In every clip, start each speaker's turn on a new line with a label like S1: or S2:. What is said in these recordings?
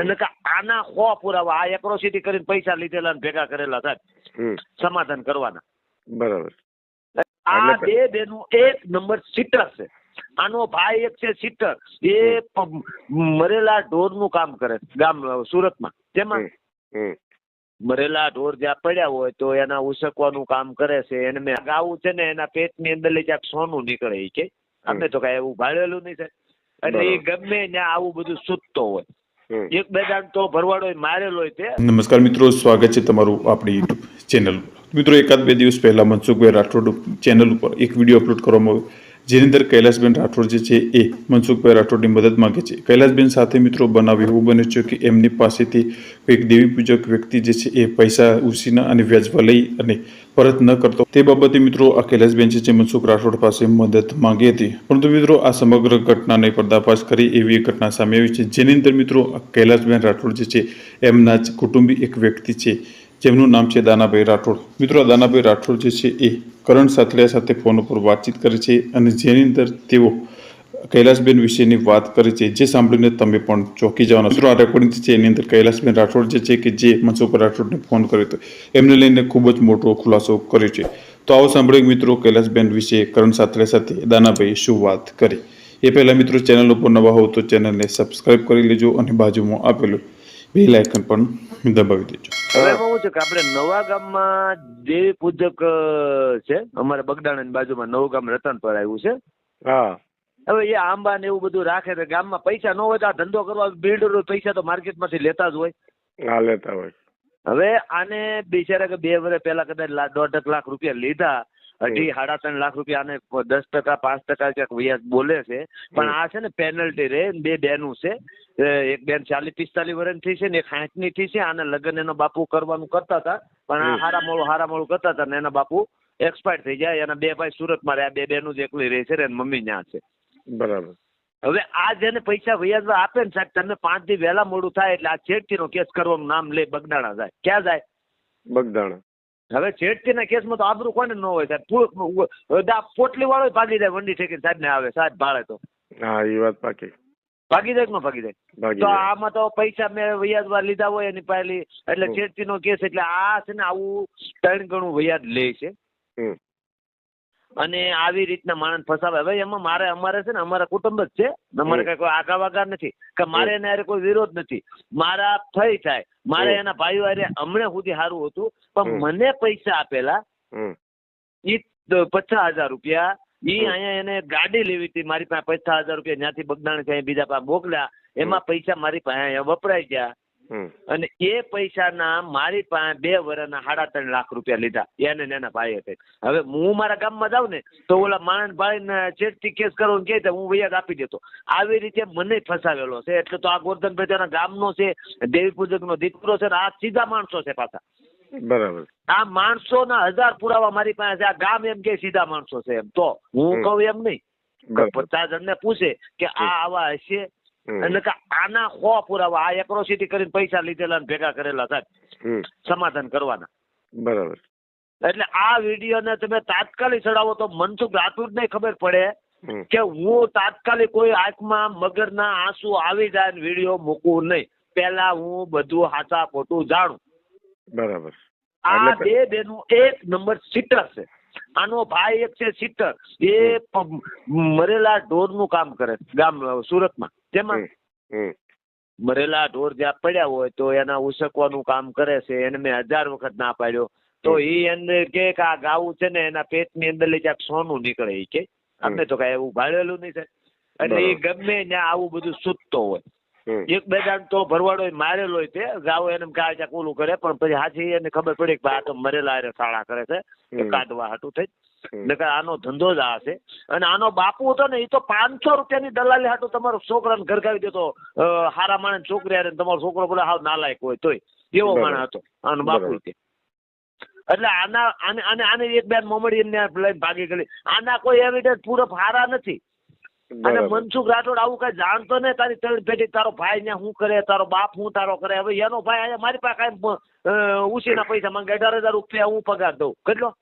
S1: એટલે કે આના ખો પુરાવા આ એક્રોસિટી કરીને પૈસા લીધેલા અને ભેગા કરેલા સાહેબ સમાધાન કરવાના.
S2: બરાબર.
S1: આ બે બેનું એક નંબર સીટર છે. આનો ભાઈ એક છે સીટર. એ મરેલા ઢોરનું કામ કરે ગામ સુરતમાં. તેમાં મરેલા ઢોર જ્યાં પડ્યા હોય તો એના ઉસકવાનું કામ કરે છે. એને મેં ગાવું છે ને એના પેટની અંદર લઈ જ્યાં સોનું નીકળે કે. અમે તો કઈ એવું ભાળેલું નહીં છે એટલે એ ગમે ત્યાં આવું બધું સૂતતો હોય. એક બે દાણ તો ભરવાડો મારેલો હોય તે
S3: નમસ્કાર મિત્રો સ્વાગત છે તમારું આપણી યુટ્યુબ ચેનલ. મિત્રો એકાદ બે દિવસ પહેલા મનસુખભાઈ રાઠોડ ચેનલ ઉપર એક વીડિયો અપલોડ કરવામાં આવ્યો. જેની અંદર કૈલાસબેન રાઠોડ જે છે એ મનસુખભાઈ રાઠોડની મદદ માગે છે. કૈલાસબેન સાથે મિત્રો બનાવ એવું બને છે કે એમની પાસેથી કોઈક દેવી પૂજક વ્યક્તિ જે છે એ પૈસા ઉસીના અને વ્યાજવા લઈ અને પરત ન કરતો. તે બાબતે મિત્રો આ કૈલાસબેન છે જે મનસુખ રાઠોડ પાસે મદદ માંગી હતી. પરંતુ મિત્રો આ સમગ્ર ઘટનાને પર્દાફાશ કરી એવી એક ઘટના સામે આવી છે. જેની અંદર મિત્રો કૈલાસબેન રાઠોડ જે છે એમના જ કુટુંબી એક વ્યક્તિ છે. જેમનું નામ છે દાનાભાઈ રાઠોડ. મિત્રો, દાનાભાઈ રાઠોડ જે છે એ કરણ સાથલિયા સાથે ફોન ઉપર વાતચીત કરે છે અને જેની અંદર તેઓ કૈલાસબેન વિશેની વાત કરે છે, જે સાંભળીને તમે પણ ચોંકી જવાના મિત્રો આ રેકોર્ડિંગ છે એની અંદર કૈલાસબેન રાઠોડ જે છે કે જે મનસુખ રાઠોડને ફોન કર્યો હતો. એમને લઈને ખૂબ જ મોટો ખુલાસો કર્યો છે. તો આવો સાંભળીએ મિત્રો કૈલાસબેન વિશે કરણ સાથલિયા સાથે દાનાભાઈ શું વાત કરી. એ પહેલાં મિત્રો ચેનલ ઉપર નવા હોવ તો ચેનલને સબસ્ક્રાઇબ કરી લેજો અને બાજુમાં આપેલું બે લાઇકન પણ દબાવી દેજો.
S1: હવે શું છે કે આપણે નવા ગામમાં દેવી પૂજક છે અમારે બગદાણાની બાજુમાં નવું ગામ રતનપર આવ્યું છે.
S2: હા.
S1: હવે એ આંબા ને એવું બધું રાખે તો ગામમાં પૈસા ન હોય તો આ ધંધો કરવા બિલ્ડરો પૈસા તો માર્કેટમાંથી લેતા જ હોય.
S2: હા લેતા હોય.
S1: હવે આને બિચારા કે બે વર્ષ પહેલા કદાચ દોઢ લાખ રૂપિયા લીધા અઢી સાડા ત્રણ લાખ રૂપિયા અને દસ ટકા પાંચ ટકા ક્યાંક વ્યાજ બોલે છે. પણ આ છે ને પેનલ્ટી રે બે બેનું છે. એક બેન ચાલીસ પિસ્તાલીસ વર્ષની છે ને એક સાઠની થી છે. આને લગ્ન એનો બાપુ કરવાનું કરતા હતા. પણ આ. હારા મોળું હારા મોળું કરતા હતા ને એના બાપુ એક્સપાયર થઈ જાય. એના બે ભાઈ સુરતમાં રહ્યા. બે બેનું જ એકલી રહે છે ને મમ્મી ત્યાં છે.
S2: બરાબર.
S1: હવે આ જેને પૈસા વ્યાજમાં આપે ને સાહેબ તમે પાંચ દી વહેલા મોડું થાય એટલે આ છેડતીનો કેસ કરવાનું નામ લે બગદાણા જાય. ક્યાં જાય?
S2: બગદાણા.
S1: હવે છેડતીના કેસમાં તો આબરૂ કોને ન હોય સાહેબ. પોટલી વાળો ભાગી જાય વંડી ઠેકીને સાહેબ ને આવે સાહેબ ભાડે તો.
S2: હા એ વાત પાકી.
S1: ભાગી જાય કે ન ભાગી જાય? તો આમાં તો પૈસા મેં વ્યાજમાં લીધા હોય એની પહેલી એટલે
S2: છેડતી
S1: છેડતીનો કેસ એટલે આ છે ને આવું ત્રણ ગણું વ્યાજ લે છે. અને આવી રીતના માણસ ફસાવે. હવે એમાં મારે અમારે છે ને અમારા કુટુંબ જ છે. અમારે કઈ કોઈ આગા વાગા નથી. કે મારે એને હારે કોઈ વિરોધ નથી. મારા થઈ થાય. મારે એના ભાઈઓ હારે હમણાં સુધી સારું હતું. પણ મને પૈસા આપેલા ઈ પચાસ હજાર રૂપિયા. ઈ. અહીંયા એને ગાડી લેવી હતી. મારી પાસે પચાસ હજાર રૂપિયા. ત્યાંથી બગદાણથી બીજા પાસે મોકલ્યા. એમાં પૈસા મારી પાસે અહીંયા વપરાઈ ગયા. અને એ પૈસાના મારી પાસે બે વર્ષના સાડા ત્રણ લાખ રૂપિયા લીધા. એને ને એના ભાઈએ થઈ હવે હું મારા ગામમાં જાઉં ને તો ઓલા માણસ ભાઈ ચેટથી કેસ કરો ને કહે હું વ્યાજ આપી દેતો. આવી રીતે મને ફસાવેલો છે. એટલે તો આ ગોરધનભાઈ તેના ગામનો છે દેવી પૂજકનો દીકરો છે ને આ સીધા માણસો છે પાછા.
S2: બરાબર.
S1: આ માણસો ના હજાર પુરાવા મારી પાસે આ ગામ એમ કે સીધા માણસો છે એમ. તો હું
S2: કઉ
S1: કહું એમ નહીં. પચાસ જણને પૂછે કે આ આવા હશે. એટલે કે આના ખો પુરાવા આ એક્રોસિટી કરીને પૈસા લીધેલા ને ભેગા કરેલા સાહેબ. સમાધાન કરવાના.
S2: બરાબર.
S1: એટલે આ વિડીયોને તમે તાત્કાલિક ચડાવો તો મનસુખ રાઠોડને ખબર પડે કે હું તાત્કાલિક કોઈ આંખમાં મગરના આંસુ આવી જાય ને વીડિયો મૂકવું નહીં. પહેલા હું બધું હાચા ખોટું જાણું.
S2: બરાબર.
S1: આ બે બેનું એક નંબર સીટર છે. આનો ભાઈ એક છે સીટર. એ મરેલા મરેલા ઢોરનું કામ કરે ગામ સુરતમાં. તેમાં મરેલા ઢોર જ્યાં પડ્યા હોય તો એના ઉસકવાનું કામ કરે છે એને મેં હજાર વખત ના પાડ્યો. તો એ એને કે આ ગાવું છે ને એના પેટની અંદર લઈ ક્યાંક સોનું નીકળે એ કે. અમને તો કઈ એવું ભાળેલું નહીં છે. એટલે એ ગમે ત્યાં આવું બધું સૂતતો હોય. એક બે દાણ તો ભરવાડો મારેલો હોય તે ગાવ એને કાં ક્યાંક ઓલું કરે પણ પછી હાથી એને ખબર પડી કે આ તો મરેલા સાળા કરે છે. કાઢવા હાટું થઈ. નકર આનો ધંધો જ આ છે. અને આનો બાપુ હતો ને એ તો પાંચસો રૂપિયાની દલાલી હાટું તમારો છોકરાને ઘરગાવી દેતો. હારા માણસ છોકરી હારે તમારો છોકરો બોલે હાવ નાલાયક હોય તોય. એવો માણસ હતો આનો બાપુ તે એટલે આના આને આને આને એક બેન મોમડી એમને લઈને ભાગી ગયેલી. આના કોઈ એવિડન્સ પૂરો હારા નથી. અને મનસુખ રાઠોડ આવું કઈ જાણતો ને તારી ત્રણ પેટી તારો ભાઈ ને શું કરે તારો બાપ હું તારો કરે. હવે એનો ભાઈ અહીંયા મારી પાસે કાંઈ ઉછીના પૈસા માંગે અઢાર હજાર રૂપિયા હું પગાર દઉં. કેટલો?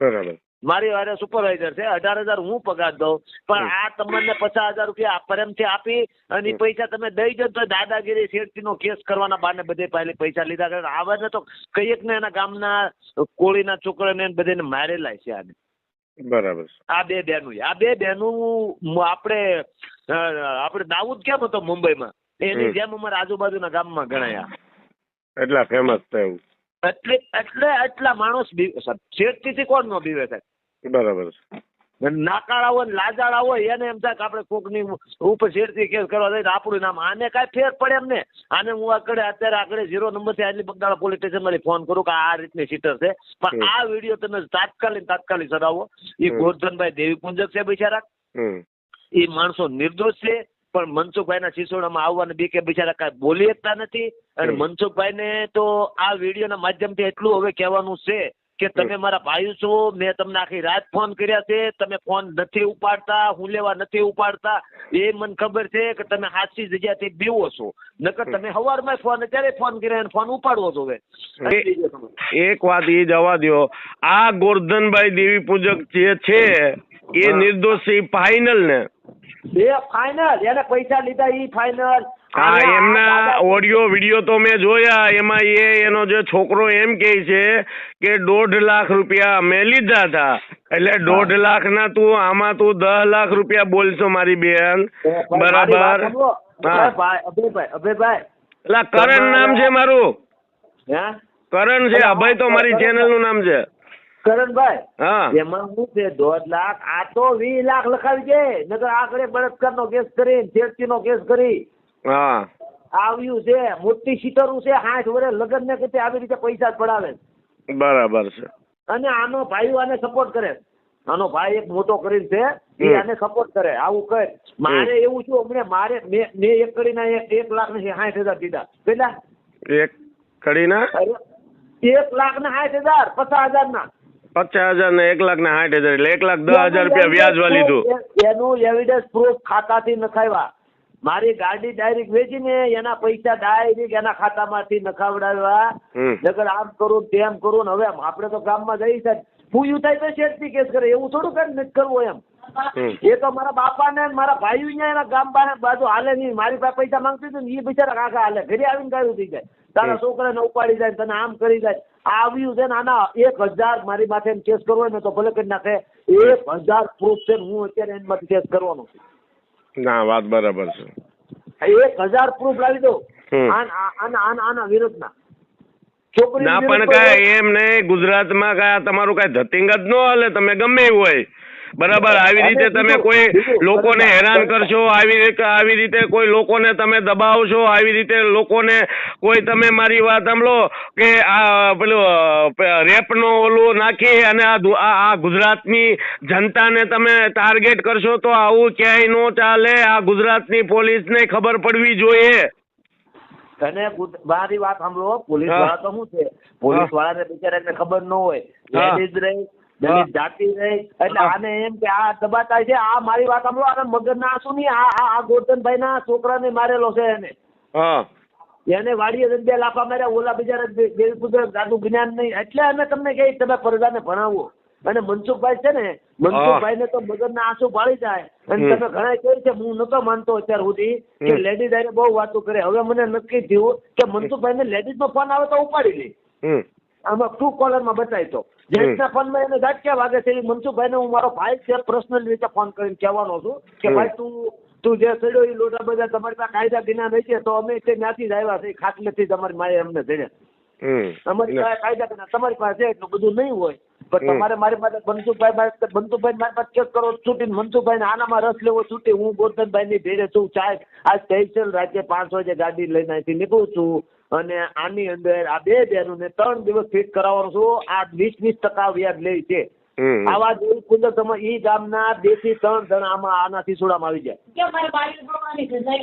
S2: બરાબર.
S1: મારી વારે સુપરવાઇઝર છે અઢાર હજાર હું પગાર દઉં પણ આ તમને પચાસ હજાર રૂપિયા પ્રેમથી આપી અને પૈસા તમે દઈ દો તો દાદાગીરી શેઠતીનો કેસ કરવાના બાને બધે પહેલે પૈસા લીધા કરે. આવાને તો કંઈક ને એના ગામના કોળીના છોકરાને ને બધાને મારેલા છે આને.
S2: બરાબર
S1: આ બે બહેનું આ બે બહેનું આપણે આપણે દાઉદ કેમ હતો મુંબઈમાં? એની. જેમ અમારા આજુબાજુના ગામમાં ગણાયા.
S2: એટલા ફેમસ થયું
S1: એટલે એટલે એટલા માણસ શેઠથી કોણ નો બીવે થાય
S2: બરાબર
S1: નાકાળા હોય લાજાળા હોય એને એમ થાય કે આપણે કોકની ઉપર કેસ કરવા જઈએ આપણું નામ. આને કાંઈ ફેર પડે એમ ને. આને હું આગળ અત્યારે આગળ ઝીરો નંબરથી આટલી બગદાળા પોલીસ સ્ટેશનમાંથી ફોન કરું કે આ રીતની સીટર છે. પણ આ વીડિયો તમે તાત્કાલિક તાત્કાલિક સરાવો. એ. ગોરધનભાઈ દેવી પૂંજક છે બિચારા. એ માણસો નિર્દોષ છે પણ મનસુખભાઈ ના સિસોડામાં આવવાને બી કે બિચારા કાંઈ બોલી શકતા નથી. અને
S2: મનસુખભાઈ
S1: ને તો આ વિડીયોના માધ્યમથી એટલું હવે કહેવાનું છે કે તમે મારા ભાઈ છો મેં તમને આખી રાત ફોન કર્યા છે તમે ફોન નથી ઉપાડતા હું લેવા નથી ઉપાડતા. એ મને ખબર છે કે તમે સાચી જગ્યાથી બીવો છો. નકર તમે સવારમાં ફોન અત્યારે ફોન કર્યા ફોન ઉપાડવો છો
S4: એક વાત એ જવા દ્યો. આ ગોરધનભાઈ દેવી પૂજક જે છે એ નિર્દોષી ફાઇનલ ને.
S1: એ ફાઇનલ એને પૈસા લીધા ઈ ફાઇનલ
S4: હા એમના ઓડિયો વીડિયો તો મેં જોયા. એમાં એ એનો જે છોકરો એમ કે છે કે દોઢ લાખ રૂપિયા મેં લીધા હતા એટલે દોઢ લાખ ના તું આમાં તું દસ લાખ રૂપિયા બોલશો મારી બેન. બરાબર. એટલે કરણ નામ છે મારું.
S1: હે?
S4: કરણ છે. અભય તો મારી ચેનલનું નામ છે.
S1: કરણભાઈ
S4: હા.
S1: એમાં શું છે દોઢ લાખ આ તો વીસ લાખ લખાવી છે. નકર આકડે બળાત્કાર નો કેસ કરી છેડતી નો કેસ કરી.
S4: હા.
S1: આવ્યું છે મોટી સીટરું છે હાથ વડે લગ્ન ને કે આવી રીતે પૈસા પડાવે.
S4: બરાબર છે.
S1: અને આનો ભાઈ આને સપોર્ટ કરે. આનો ભાઈ એક મોટો કરીને છે એ આને સપોર્ટ કરે. આવું કહે મારે એવું છું હમણે મારે મેં એક કરીને એક લાખ ને સાઠ હજાર દીધા. કેટલા?
S4: એક
S1: અરે, એક લાખ ને સાઠ હજાર પચાસ હજાર ના
S4: પચાસ હજાર ને એક લાખ ને સાઠ હજાર એટલે એક લાખ દસ હજાર રૂપિયા વ્યાજવા લીધું.
S1: એનું એવિડન્સ પ્રૂફ ખાતાથી નખાવ્યા. મારી ગાડી ડાયરેક્ટ વેચીને એના પૈસા ડાયરેક્ટ એના ખાતામાંથી નખાવડાવ્યા. નકર આમ કરું તેમ કરું હવે આપણે તો ગામમાં જઈ સાહેબ પૂયું થાય તો શેઠથી કેસ કરે એવું થોડું કઈ નથી કરવું એમ. એ તો મારા બાપા ને મારા ભાઈ અહીંયા એના ગામ બાને બાજુ હાલે નહીં. મારી પાસે પૈસા માંગતી હતી ને એ બિચારા કાકા હાલે. ઘરે આવીને ગાયું થઈ જાય. તારા
S4: છોકરા
S1: છોકરાને ઉપાડી જાય તને આમ કરી જાય. આ આવ્યું છે ને આના એક હજાર મારી માથે કેસ કરવો ને તો ભલે કરી નાખે. એક હજાર પ્રૂફ છે હું અત્યારે એની માથે કેસ કરવાનો છું.
S4: ના વાત બરાબર છે.
S1: એક હજાર પ્રૂફ લાવી દો. આના આના છોકરી
S4: ના પણ કાંઈ એમ નહીં ગુજરાતમાં કાંઈ તમારું કાંઈ ધતિંગ જ ન હાલે તમે ગમે એવું હોય. બરાબર આવી રીતે તમે કોઈ લોકોને હેરાન કરશો આવી રીતે આવી રીતે કોઈ લોકોને તમે દબાવશો આવી રીતે લોકોને કોઈ તમે મારી વાત સાંભળો કે આ પેલું રેપનો ઓલું નાખી અને આ ગુજરાતની જનતાને તમે ટાર્ગેટ કરશો તો આવું ક્યાંય નો ચાલે આ ગુજરાતની પોલીસને ખબર પડવી જોઈએ.
S1: અને મારી વાત સાંભળો પોલીસવાળા તો શું છે? પોલીસ વાળાને બિચારાને ખબર ન હોય લેડીઝ રહી દલિત જાતિ એટલે આને એમ કે આ દબાતા છે આ મારી વાત સાંભળો આને મગજના આસુ નહીં આ આ આ ગોરધનભાઈ ના છોકરાને મારેલો છે એને. એને વાડીએ બે લાફા માર્યા ઓલા બિચારા બે જાદુ જ્ઞાન નહીં. એટલે અમે તમને કહી તમે પરદાને ભણાવો. અને મનસુખભાઈ છે ને મનસુખભાઈ ને તો મગજ ના આંસુ પાડી જાય. અને તમે ઘણા કહ્યું છે હું નતો માનતો અત્યાર સુધી કે લેડીઝ આને બહુ વાતો કરે. હવે મને નક્કી થયું કે મનસુખભાઈ ને લેડીઝ નો ફોન આવે તો ઉપાડી લે. આમાં ટ્રુ કોલરમાં બતાવી તો? જેન્ટ્સના ફોનમાં એને ઝાટક્યા વાગે છે એ મનસુખભાઈ ને હું મારો ભાઈ છે પર્સનલ રીતે ફોન કરીને કહેવાનો છું કે ભાઈ તું તું જે ચડ્યો એ લોટા બધા તમારી પાસે કાયદા જ્ઞાન છે તો અમે તે ત્યાંથી જ આવ્યા છે ખાટલેથી તમારી માએ અમને જડ્યા અમારી પાસે કાયદા જ્ઞાન તમારી પાસે એટલું બધું નહીં હોય. પણ તમારે મારી પાસે મનસુખભાઈ મનસુખભાઈ મારી પાસે ચેક કરો છૂટીને મનસુખભાઈ આનામાં રસ લેવો છૂટી હું ગોરધનભાઈ ની ભેડે છું ચાય આજ સ્પેશિયલ રાતે પાંચ વાગે ગાડી લઈને અહીંથી નીકળું છું. અને આની અંદર આ બે બહેનોને ત્રણ દિવસ ફિટ કરાવવાનો છું. આ વીસ વીસ ટકા વ્યાજ લે છે. આવા દેવી પુંજક તમે ઈ ગામના બેથી ત્રણ જણા આમાં આનાથી સુડામાં આવી જાય.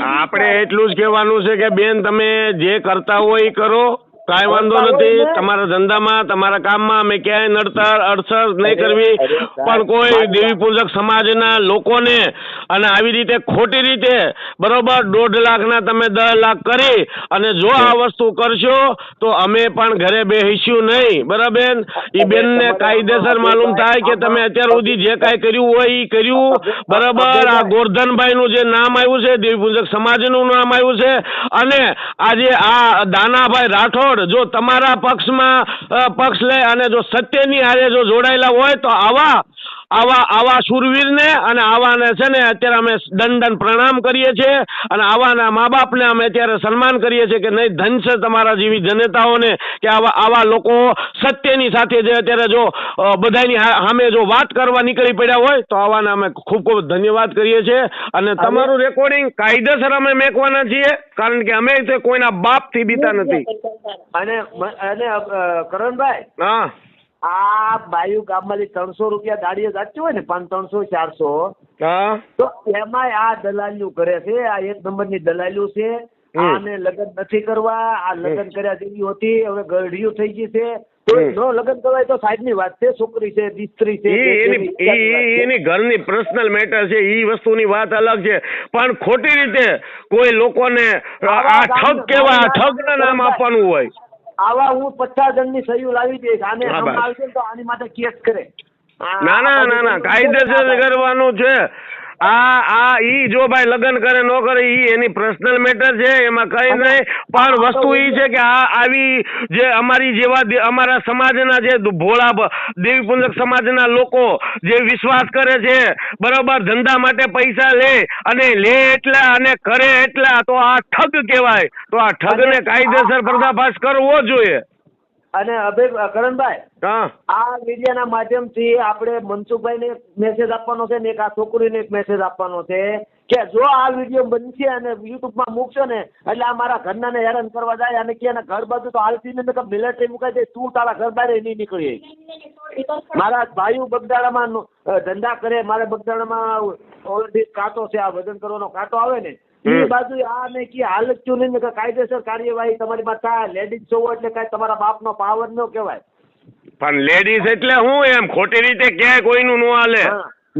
S4: આપણે એટલું જ કહેવાનું છે કે બેન તમે જે કરતા હોય એ કરો. કાંઈ વાંધો નથી. તમારા ધંધામાં તમારા કામમાં અમે ક્યાંય નડતર અડસર નહીં કરવી. પણ કોઈ દેવી પૂજક સમાજના લોકોને અને આવી રીતે ખોટી રીતે બરોબર દોઢ લાખના તમે દસ લાખ કરી અને જો આ વસ્તુ કરશો તો અમે પણ ઘરે બેસીશું નહીં. બરાબર એ બેનને કાયદેસર માલુમ થાય કે તમે અત્યાર સુધી જે કાંઈ કર્યું હોય એ કર્યું. બરાબર આ ગોરધનભાઈનું જે નામ આવ્યું છે દેવી પૂજક સમાજનું નામ આવ્યું છે અને આજે આ દાનાભાઈ રાઠોડ જો તમારા પક્ષમાં પક્ષ લે અને જો સત્યની હારે જો જોડાયેલા હોય તો આવા આવા આવા શૂરવીરને અને આવાને છે ને અત્યારે અમે દંડન પ્રણામ કરીએ છીએ અને આવાના મા બાપને અમે અત્યારે સન્માન કરીએ છીએ કે નહીં ધન છે તમારા જેવી જનતાઓને કે આવા આવા લોકો સત્યની સાથે જે અત્યારે જો બધાની સામે જો વાત કરવા નીકળી પડ્યા હોય તો આવાને અમે ખૂબ ખૂબ ધન્યવાદ કરીએ છીએ. અને તમારું રેકોર્ડિંગ કાયદેસર અમે મેકવાના છીએ કારણ કે અમે તો કોઈના બાપથી બીતા નથી.
S1: અને અને કરણભાઈ
S4: હા.
S1: આ બાયુ ગામમાંથી ત્રણસો રૂપિયા દાડીએ સાચું હોય ને પાંચ ત્રણસો ચારસો. તો એમાં આ દલાલીઓ કરે છે આ એક નંબરની દલાલીઓ છે. આને લગ્ન નથી કરવા આ લગ્ન કર્યા જેવી હતી હવે ગઢિયું થઈ ગઈ છે. તો. નો લગ્ન કરવાય તો સાહેબની વાત છે છોકરી છે
S4: દીસ્ત્રી એની
S1: છે.
S4: એની ઘરની પર્સનલ મેટર છે એ વસ્તુની વાત અલગ છે. પણ ખોટી રીતે કોઈ લોકોને આ ઠગ કેવા ઠગ ઠગના નામ આપવાનું હોય.
S1: આવા હું પચાસ જણની સહીઓ લાવી દઈશ. આને. આવશે તો આની માટે કેસ કરે.
S4: ના ના ના ના. કાયદેસર કરવાનું છે. આ આ ઈ જો ભાઈ લગ્ન કરે ન કરે ઈ એની પર્સનલ મેટર છે એમાં કઈ નહીં. પણ વસ્તુ ઈ છે કે આ આવી જે અમારી જેવા અમારા સમાજના જે ભોળા દેવીપુંજક સમાજના લોકો જે વિશ્વાસ કરે છે બરોબર ધંધા માટે પૈસા લે અને લે એટલા અને કરે એટલા તો આ ઠગ કહેવાય. તો આ ઠગને કાયદેસર પર્દાફાશ કરવો જોઈએ.
S1: અને અભય કરણભાઈ
S4: હા
S1: આ મીડિયાના માધ્યમથી આપણે મનસુખભાઈને મેસેજ આપવાનો છે ને એક આ છોકરીને એક મેસેજ આપવાનો છે કે જો આ વીડિયો બનશે અને યુટ્યુબમાં મૂકશો ને એટલે આ મારા ઘરનાને હેરાન કરવા જાય અને કે ઘર બાજુ તો હાલતી ને મિલિટરી મુકાઈ દે તું તારા ઘર બહાર નહીં નીકળી. મારા ભાઈઓ બગદાડામાં ધંધા કરે મારે બગદાડામાં ઓલરેડી કાંટો છે આ વજન કરવાનો કાંટો આવે ને એ બાજુ આ ને કે હાલત ચૂ નહીં ને કાયદેસર કાર્યવાહી તમારી પાસે થાય. લેડીઝ છો એટલે કાંઈ તમારા બાપનો પાવર ન કહેવાય.
S4: પણ લેડીઝ એટલે હું એમ ખોટી રીતે ક્યાંય કોઈનું ન હાલે.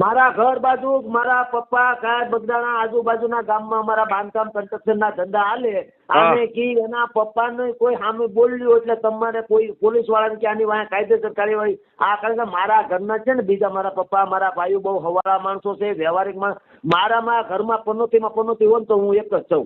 S1: મારા ઘર બાજુ મારા પપ્પા કાંઈ બગદાણા આજુબાજુના ગામમાં અમારા બાંધકામ કન્સ્ટ્રક્શન ના ધંધા હાલે. આને કી એના પપ્પાને કોઈ સામે બોલ્યું એટલે તમારે કોઈ પોલીસ વાળાને કે આની વાંહે કાયદેસર કાર્યવાહી. આ કારણ કે મારા ઘરના છે ને બીજા મારા પપ્પા મારા ભાઈઓ બહુ હવાળા માણસો છે વ્યવહારિક માણસ. મારામાં ઘરમાં પનોતીમાં પનોતી હોય ને તો હું એક જ છું.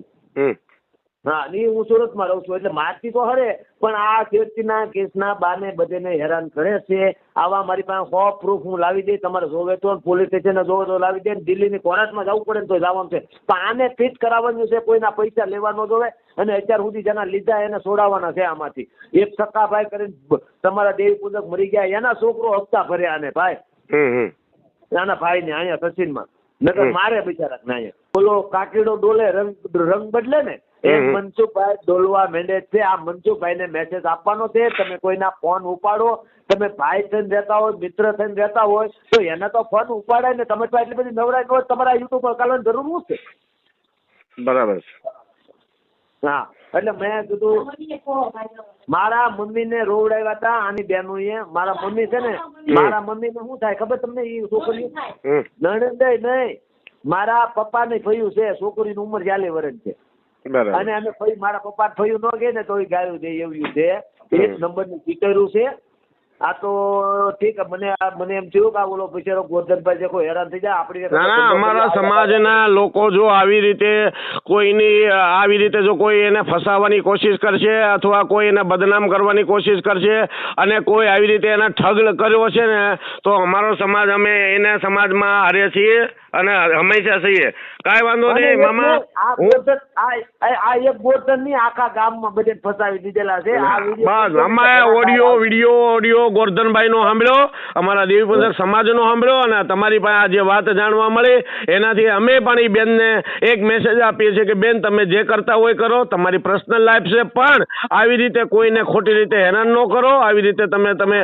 S1: હા ની હું સુરતમાં રહું છું એટલે મારથી તો હરે પણ આ કેસના કેસના બાને બધેને હેરાન કરે છે. આવા મારી પાસે સો પ્રૂફ હું લાવી દઈ તમારે જોવે તો પોલીસ સ્ટેશને જોવે તો લાવી દે દિલ્હીની કોર્ટમાં જવું પડે ને તો જવાનું છે. પણ આને ફિટ કરાવવાનું છે કોઈના પૈસા લેવા ન જોવે અને અત્યાર સુધી જેના લીધા એને છોડાવવાના છે આમાંથી. એક સક્કાભાઈ કરીને તમારા દેવી પૂજક મરી ગયા એના છોકરો હપ્તા ભર્યા આને ભાઈ. નાના ભાઈ ને અહીંયા સચિનમાં નકર. મારે બિચારા ને અહીંયા. બોલો કાકીડો ડોલે રંગ રંગ બદલે ને એ. મનસુખભાઈ ડોલવા માંડે છે. આ મનસુખભાઈને મેસેજ આપવાનો છે. તમે કોઈના ફોન ઉપાડો. તમે ભાઈ થઈને રહેતા હોય મિત્ર થઈને રહેતા હોય તો એને તો ફોન ઉપાડાય ને તમે તો એટલી બધી નવરાઈ ન હોય તમારા યુટ્યુબ પર કાલવાની જરૂર શું છે?
S4: બરાબર છે.
S1: હા. એટલે મેં કીધું મારા મમ્મીને રોવડાવ્યા હતા આની બહેનોએ મારા મમ્મી છે ને મારા મમ્મીને શું થાય ખબર તમને એ છોકરી. નણંદ નહીં. મારા પપ્પા ને ફયું છે છોકરીની ઉંમર ચાલી વર્ષ છે. અને અમે ફઈ મારા પપ્પા ફયું ન ગયે ને તો ગાયું છે એવું છે એક. નંબરની ચીકરું છે. આ તો ઠીક મને મને એમ થયું કે આ ઓલો બિચારો ગોરધનભાઈ છે કોઈ હેરાન થઈ જાય આપણી
S4: ના ના અમારા સમાજના લોકો જો આવી રીતે કોઈની આવી રીતે જો કોઈ એને ફસાવવાની કોશિશ કરશે અથવા કોઈ એને બદનામ કરવાની કોશિશ કરશે અને કોઈ આવી રીતે એને ઠગ કર્યો છે ને તો અમારો સમાજ અમે એના સમાજમાં હારે છીએ. અને હંમેશા છીએ. કાંઈ વાંધો નહીં મામા
S1: આ એક ગોરધનની આખા ગામમાં બધે ફસાવી દીધેલા છે.
S4: બસ અમારે ઓડિયો વીડિયો ઓડિયો ગોરધનભાઈનો સાંભળ્યો અમારા દેવી સમાજ સમાજનો સાંભળ્યો અને તમારી પાસે આ જે વાત જાણવા મળી એનાથી અમે પણ એ બેનને એક મેસેજ આપીએ છીએ કે બેન તમે જે કરતા હોય કરો તમારી પર્સનલ લાઈફ છે પણ આવી રીતે કોઈને ખોટી રીતે હેરાન ન કરો આવી રીતે તમે તમે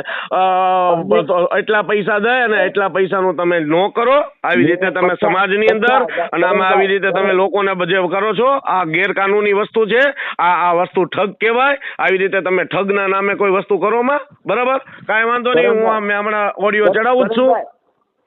S4: એટલા પૈસા દે અને એટલા પૈસાનું તમે ન કરો આવી રીતે
S5: તમે સમાજની અંદર અને આમાં આવી રીતે તમે લોકોને બજે કરો છો. આ ગેરકાનૂની વસ્તુ છે. આ આ વસ્તુ ઠગ કહેવાય. આવી રીતે તમે ઠગના નામે કોઈ વસ્તુ કરો માં. બરાબર? કાંઈ વાંધો નહીં. હું મેં હમણાં ઓડિયો ચડાવું જ છું.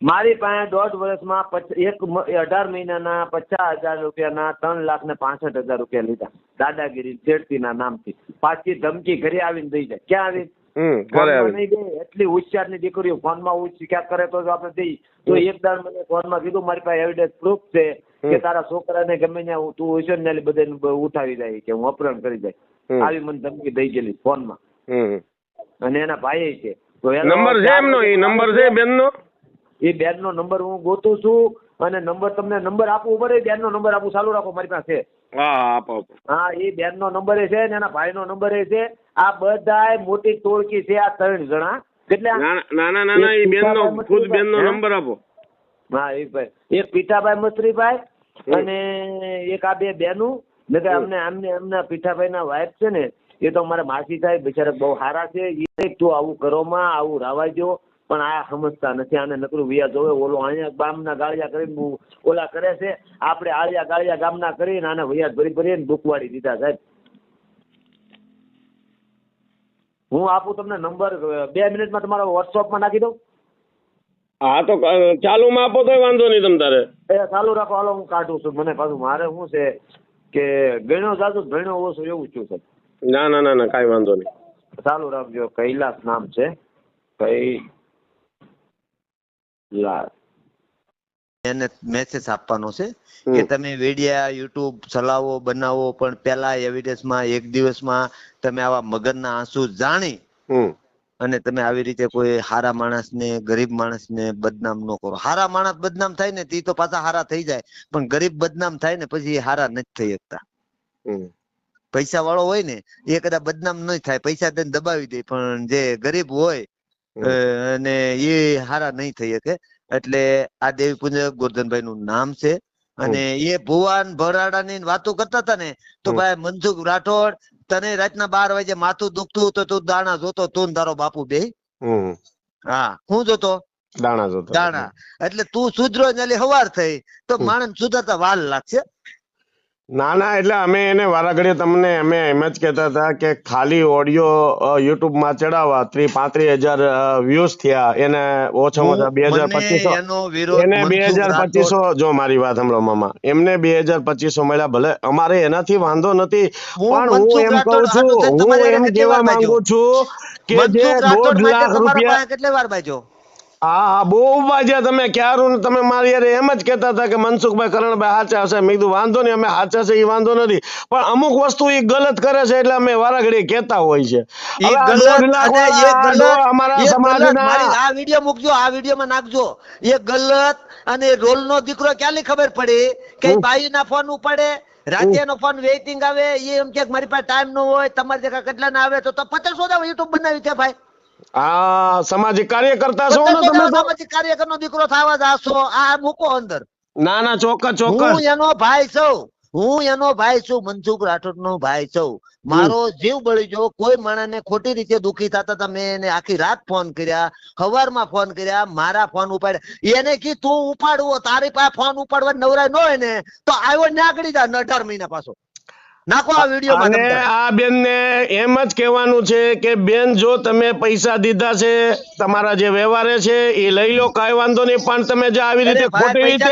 S6: મારી પાસે દોઢ વર્ષમાં એક અઢાર મહિનાના પચાસ હજાર રૂપિયાના ત્રણ લાખ ને પાસઠ હજાર રૂપિયા લીધા. દાદાગીરી છેડતીના નામથી. પાછી ધમકી ઘરે આવીને દઈ જાય. ક્યાં આવી?
S5: હમ હોશિયાર
S6: ફોનમાં એટલી હોશિયારની દીકરીઓ ફોનમાં ઉચ્ચ કરે તો આપણે દઈ. તો એક દાડ મને ફોનમાં કીધું મારી પાસે એવિડન્સ પ્રૂફ છે કે. તારા છોકરાને ગમે ત્યાં તું ને બધે ઉઠાવી જાય કે હું અપહરણ કરી જાય આવી મને ધમકી દઈ ગયેલી ફોનમાં.
S5: હમ.
S6: અને એના ભાઈ છે.
S5: નંબર છે એમનો? એ નંબર છે બેનનો?
S6: એ બેનનો નંબર હું ગોતું છું અને નંબર તમને નંબર આપવું પડે બેનનો નંબર આપું ચાલુ રાખો મારી પાસે.
S5: હા આપો
S6: હા એ બેનનો નંબર છે ને એના ભાઈનો નંબર છે. આ બધાય મોટી ટોળકી છે આ ત્રણ જણા. કેટલા?
S5: ના ના ના ના એ બેનનો ખુદ બેનનો? નંબર આપો.
S6: હા એ ભાઈ. એક પીઠાભાઈ મસ્ત્રીભાઈ અને એક આ બે બેનું. ને કે અમને અમને એમના પીઠાભાઈના વાઇફ છે ને એ તો અમારા માસી થાય બિચારા બહુ સારા છે. એ તું આવું કરોમાં આવું રાવાજો. પણ આ સમજતા નથી. આને નકરું વિયા જોવે ઓલો અહીંયા ગામના ગાળિયા કરીને ઓલા કરે છે. આપણે આળિયા ગાળિયા ગામના કરીને આને વૈયા ભરી ભરીને બુકવાડી દીધા સાહેબ. હું આપું તમને નંબર બે મિનિટમાં તમારા વોટ્સઅપમાં નાખી દઉં?
S5: હા તો ચાલુ ચાલુમાં આપો તો વાંધો નહીં તમ તારે.
S6: એ ચાલુ રાખો. હાલો હું કાઢું છું. મને પાછું મારે શું છે કે ગણ્યો જાજુ ભણ્યો ઓછો એવું છું સાહેબ.
S5: ના ના ના ના કાંઈ વાંધો નહીં.
S6: ચાલુ રાખજો. કૈલાસ નામ છે. કૈલાસ એને મેસેજ આપવાનો છે કે તમે વેડિયા યુટ્યુબ ચલાવો બનાવો પણ પેલા એવિડન્સમાં એક દિવસમાં તમે આવા મગજના આંસુ જાણી અને તમે આવી રીતે કોઈ હારા માણસને ગરીબ માણસને બદનામ ન કરો. હારા માણસ બદનામ થાય ને તે તો પાછા હારા થઈ જાય. પણ ગરીબ બદનામ થાય ને પછી હારા નથી થઈ શકતા. પૈસા વાળો હોય ને એ કદાચ બદનામ નહીં થાય. પૈસા તેને દબાવી દે પણ જે ગરીબ હોય અને એ હારા નહીં થઈ શકે. એટલે આ દેવી પૂજક ગોરધનભાઈ નું નામ છે. અને એ ભુવાન ભરાડા ની વાતો કરતા હતા ને તો ભાઈ મનસુખ રાઠોડ તને રાતના બાર વાગે માથું દુખતું તો તું દાણા જોતો તું તારો બાપુ બે હા હું જોતો?
S5: દાણા જોતો.
S6: દાણા. એટલે તું સુધરો ને એટલે હવાર થઈ. તો માણસ સુધરતા વાલ લાગશે.
S5: ના ના એટલે અમે એને વારાઘડીએ તમને અમે એમ જ કહેતા હતા કે ખાલી ઓડિયો યુટ્યુબમાં ચડાવવા. ત્રી પાંત્રીસ હજાર વ્યૂઝ થયા. એને ઓછામાં ઓછા બે હજાર પચીસો
S6: એને
S5: બે હજાર પચીસો જો મારી વાત સાંભળો મામા. એમને બે હજાર પચીસો મળ્યા ભલે. અમારે એનાથી વાંધો નથી. પણ હું એમ કહું છું હું એમ કહેવા માંગુ છું કે જે દોઢ લાખ રૂપિયા
S6: કેટલી વાર બાજ્યો
S5: હા હા બહુ બાજ્યા તમે ક્યારું તમે મારી યાર એમ જ કહેતા હતા કે મનસુખભાઈ કરણભાઈ સાચા હશે મેં કીધું વાંધો નહીં અમે સાચા છે એ વાંધો નથી. પણ અમુક વસ્તુ એ ગલત કરે છે એટલે અમે વારાઘડીએ કહેતા હોય છે. આ અમારા સમાજના
S6: વીડિયો મૂકજો આ વિડીયોમાં નાખજો. એ ગલત અને રોલ નો દીકરો ક્યાંની ખબર પડી? કે ભાઈ ના ફોન ઉપાડે રાતે નો ફોન વેઇટિંગ આવે એ એમ કે મારી પાસે ટાઈમ ન હોય તમારી જગ્યા કેટલા ના આવે તો તો પચાસ સોદા યુટ્યુબ બનાવી છે ભાઈ.
S5: આ સામાજિક કાર્યકર્તા છો ને તમે
S6: સામાજિક કાર્યકર નો દીકરો થવા જાશો. આ મૂકો અંદર.
S5: ના ના ચોક્કસ
S6: હું એનો ભાઈ છું. હું એનો ભાઈ છું મનસુખ રાઠોડ નો ભાઈ છું. મારો જીવ બળી ગયો. કોઈ માણસને ખોટી રીતે દુખી થતા તમે એને આખી રાત ફોન કર્યા સવારમાં ફોન કર્યા મારા ફોન ઉપાડ્યા. એને કી તું ઉપાડવો તારી પાસે ફોન ઉપાડવા નવરાય નો એને ને તો આવ્યો નાગડી જા અઢાર મહિના પાછો. નાખો આ વીડિયો
S5: અને આ બેન એમ જ કહેવાનું છે કે બેન જો તમે પૈસા દીધા છે તમારા જે વ્યવહારે છે એ લઈ લો કાંઈ વાંધો નહીં પણ તમે જે આવી રીતે ખોટી રીતે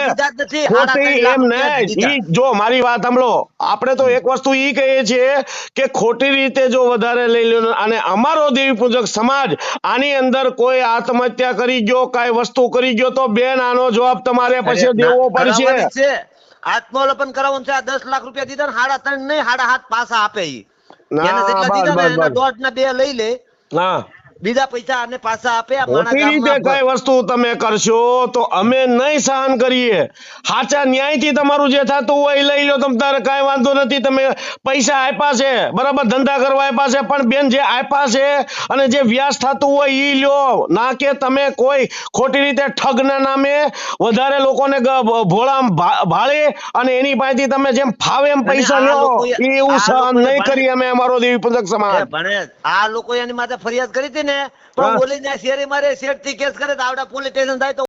S5: ખોટી એમ નહીં. ઈ જો મારી વાત સાંભળો. આપણે તો એક વસ્તુ ઈ કહીએ છીએ કે ખોટી રીતે જો વધારે લઈ લો અને અમારો દેવી પૂજક સમાજ આની અંદર કોઈ આત્મહત્યા કરી ગયો કાંઈ વસ્તુ કરી ગયો તો બેન આનો જવાબ તમારે પછી દેવો પડશે.
S6: આત્મોલપન કરાવવાનું છે. આ દસ લાખ રૂપિયા દીધા ને સાડા ત્રણ નહીં સાડા હાથ પાછા આપે ઈ. એને જેટલા દીધા ને એના દોઢ ના બે લઈ લે.
S5: હા.
S6: બીજા પૈસા આને પાછા આપે
S5: ખોટી રીતે કઈ વસ્તુ તમે કરશો તો અમે નહીં સહન કરીએ. સાચા ન્યાયથી તમારું જે થતું હોય એ લઈ લો તમ તારે કાંઈ વાંધો નથી તમે પૈસા આપ્યા છે બરાબર ધંધા કરવા આપ્યા છે પણ બેન જે આપ્યા છે અને જે વ્યાસ થતું હોય એ લ્યો ના કે તમે કોઈ ખોટી રીતે ઠગના નામે વધારે લોકોને ભોળા ભાળે અને એની પાસેથી તમે જેમ ફાવે એમ પૈસા એ એવું સહન નહીં કરી અમે અમારો દેવી પૂજક સમાજ.
S6: આ લોકો એની માટે ફરિયાદ કરી હતી ને. પણ બોલી જાય શેરી મારે શેઠથી કેસ કરે તો આવડા પોલીસ સ્ટેશન થાય તો